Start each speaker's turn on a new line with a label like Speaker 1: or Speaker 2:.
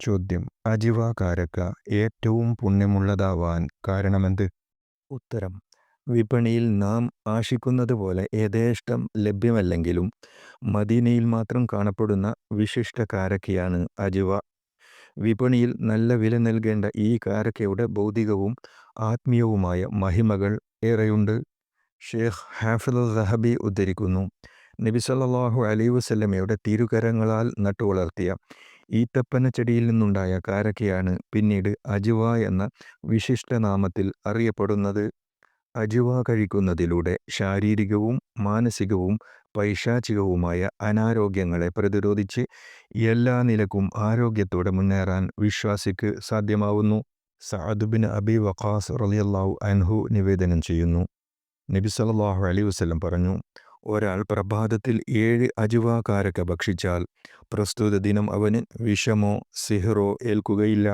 Speaker 1: ചോദ്യം. അജിവാകാരക്ക ഏറ്റവും പുണ്യമുള്ളതാവാൻ കാരണമെന്ത്?
Speaker 2: ഉത്തരം. വിപണിയിൽ നാം ആശിക്കുന്നത് പോലെ യഥേഷ്ടം ലഭ്യമല്ലെങ്കിലും മദീനയിൽ മാത്രം കാണപ്പെടുന്ന വിശിഷ്ട കാരക്കയാണ് അജിവ. വിപണിയിൽ നല്ല വില നൽകേണ്ട ഈ കാരക്കയുടെ ഭൗതികവും ആത്മീയവുമായ മഹിമകൾ ഏറെയുണ്ട്. ഷേഖ് ഹാഫിദ് റഹബി ഉദ്ധരിക്കുന്നു നബിസല്ലാഹു അലൈഹി വസല്ലമയുടെ തിരുകരങ്ങളാൽ നട്ടുവളർത്തിയ ഈത്തപ്പന ചെടിയിൽ നിന്നുണ്ടായ കാരക്കയാണ് പിന്നീട് അജുവ എന്ന വിശിഷ്ടനാമത്തിൽ അറിയപ്പെടുന്നത്. അജുവ കഴിക്കുന്നതിലൂടെ ശാരീരികവും മാനസികവും പൈശാചികവുമായ അനാരോഗ്യങ്ങളെ പ്രതിരോധിച്ച് എല്ലാ നിലക്കും ആരോഗ്യത്തോടെ മുന്നേറാൻ വിശ്വാസിക്ക് സാധ്യമാവുന്നു. സഅദുബിൻ അബി വഖാസ് റലിയല്ലാഹു അൻഹു നിവേദനം ചെയ്യുന്നു. നബി സല്ലല്ലാഹു അലൈഹി വസല്ലം പറഞ്ഞു ഒരാൾ പ്രഭാതത്തിൽ ഏഴ് അജുവാക്കാരൊക്കെ ഭക്ഷിച്ചാൽ പ്രസ്തുത ദിനം അവന് വിഷമോ സിഹറോ ഏൽക്കുകയില്ല.